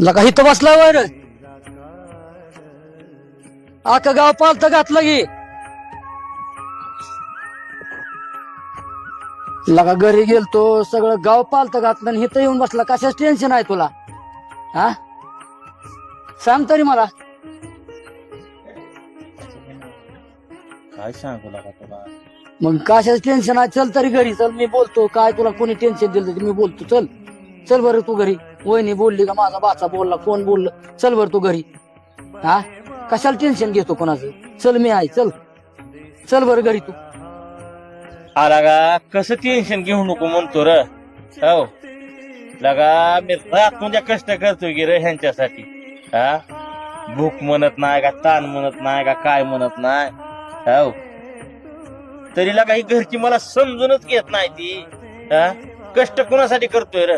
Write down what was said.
लका इथं बसला वर आका गाव पालत घातलं की. लगा घरी गेलतो सगळं गाव पालत घातलं आणि इथं येऊन बसला. कशाच टेन्शन आहे तुला? हा? सांग तरी मला. काय सांगू लागा तुला? मग कशाच टेन्शन आहे? चल तरी घरी चल मी बोलतो. काय तुला कोणी टेन्शन दिलं ते मी बोलतो चल. चल बरं तू घरी. वहिनी बोलली का माझा बाचा बोलला कोण बोललं? चल बरं तू घरी. हा? कशाला टेन्शन घेतो कोणाचं? चल मी आहे चल. चल बरं घरी तू. आला का कसं टेन्शन घेऊ नको म्हणतो र. हो. लगा मी रात कष्ट करतोय की रे ह्यांच्यासाठी. हा? भूक म्हणत नाही का ताण म्हणत नाही का काय म्हणत नाही? हो. तरी लगा ही घरची मला समजूनच घेत नाही ती. हा? कष्ट कोणासाठी करतोय र?